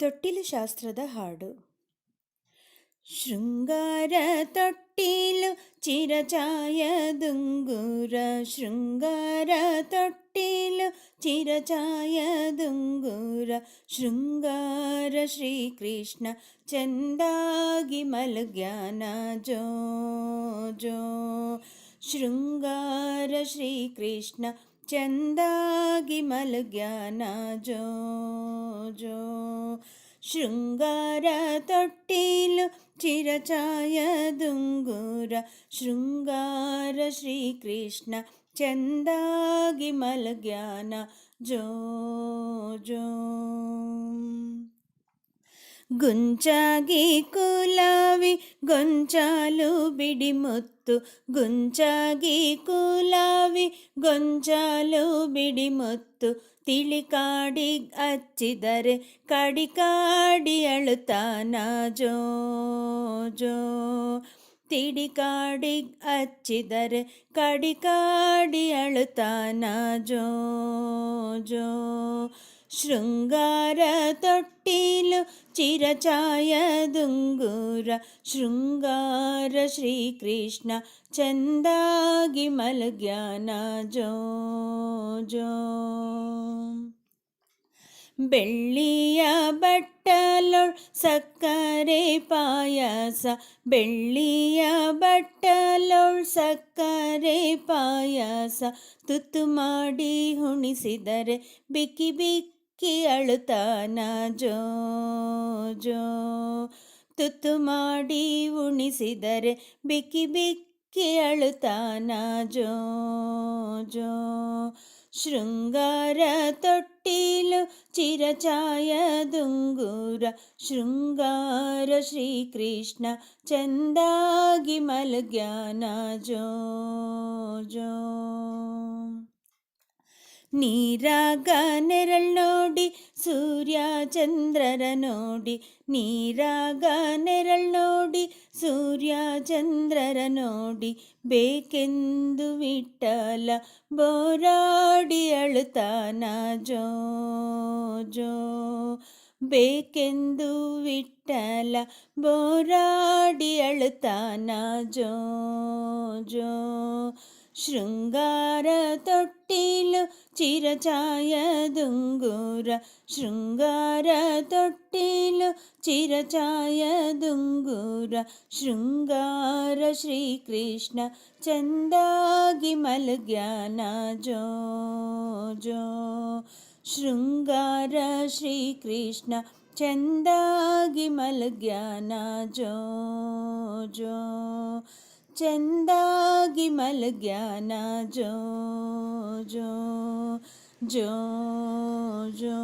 ತೊಟ್ಟಿಲು ಶಾಸ್ತ್ರದ ಹಾಡು ಶೃಂಗಾರ ತೊಟ್ಟಿಲು ಚಿರಚಾಯ ದುಂಗುರ ಶೃಂಗಾರ ತೊಟ್ಟಿಲು ಚಿರಚಾಯ ದುಂಗುರ ಶೃಂಗಾರ ಶ್ರೀಕೃಷ್ಣ ಚಂದಾಗಿ ಮಲಗ್ಯಾನ ಜೋ ಜೋ ಶೃಂಗಾರ ಶ್ರೀಕೃಷ್ಣ ಚಂದಾಗಿ ಮಲಗ್ಯಾನ ಜೋ ಜೋ ಶೃಂಗಾರ ತೊಟ್ಟಿಲು ಚಿರಚಾಯ ದುಂಗುರ ಶೃಂಗಾರ ಶ್ರೀಕೃಷ್ಣ ಚಂದಾಗಿ ಮಲಗ್ಯಾನ ಜೋ ಜೋ ಗುಂಚಾಗಿ ಕುಲಾವಿ, ಗೊಂಚಾಲು ಬಿಡಿಮುತ್ತು ಗುಂಚಾಗಿ ಕೂಲಾವಿ, ಗೊಂಚಾಲು ಬಿಡಿಮುತ್ತು ತಿಳಿಕಾಡಿ ಹಚ್ಚಿದರೆ ಕಡಿ ಕಾಡಿ ಅಳುತ್ತಾನ ಜೋ ಜೋ. ತಿಡಿಕಾಡಿ ಹಚ್ಚಿದರೆ ಕಡಿ ಕಾಡಿ ಅಳುತ್ತಾನ ಜೋ ಜೋ. ಶೃಂಗಾರ ತೊಟ್ಟಿಲು ಚಿರಚಾಯ ದುಂಗುರ ಶೃಂಗಾರ ಶ್ರೀಕೃಷ್ಣ ಚಂದಾಗಿ ಮಲಗ್ಯಾನ. ಜೋ ಜೋ. ಬೆಳ್ಳಿಯ ಬಟ್ಟಲೊಳ್ ಸಕ್ಕರೆ ಪಾಯಸ, ಬೆಳ್ಳಿಯ ಬಟ್ಟಲೊಳ್ ಸಕ್ಕರೆ ಪಾಯಸ, ತುತ್ತು ಮಾಡಿ ಹುಣಿಸಿದರೆ ಬಿಕ್ಕಿ ಬಿಕ್ಕಿ ಅಳುತ್ತಾನ ಜೋ ಜೋ. ತುತ್ತು ಮಾಡಿ ಉಣಿಸಿದರೆ ಬಿಕ್ಕಿ ಬಿಕ್ಕಿ ಅಳುತ್ತಾನ ಜೋ ಜೋ. ಶೃಂಗಾರ ತೊಟ್ಟಿಲು ಚಿರಚಾಯ ದುಂಗುರ ಶೃಂಗಾರ ಶ್ರೀಕೃಷ್ಣ ಚಂದಾಗಿ ಮಲಗ್ಯಾನ ಜೋ ಜೋ. ನೀರಾಗ ನೆರಳ್ ನೋಡಿ ಸೂರ್ಯ ಚಂದ್ರರ ನೋಡಿ ನೀರಾಗ ನೆರಳ್ ನೋಡಿ ಸೂರ್ಯ ಚಂದ್ರರ ನೋಡಿ ಬೇಕೆಂದು ವಿಠಲ ಬೋರಾಡಿ ಅಳುತ್ತಾನ ಜೋ ಜೋ ಬೇಕೆಂದು ವಿಠಲ ಬೋರಾಡಿ ಅಳುತ್ತಾನ ಜೋ ಜೋ ಶೃಂಗಾರ ತೊಟ್ಟಿಲು చిరచాయదుంగుర శృంగార తొట్టిలు చిరచాయదుంగుర శృంగార శ్రీకృష్ణ చందాగి మలగ్యానాజో జో ശൃംഗാര ശ്രീകൃഷ്ണ ചന്ദാഗിമൽ ജ്ഞാന ജോ ജോ ಚಂದಾಗಿ ಮಲಗ್ಯಾನ ಜೋ ಜೋ ಜೋ ಜೋ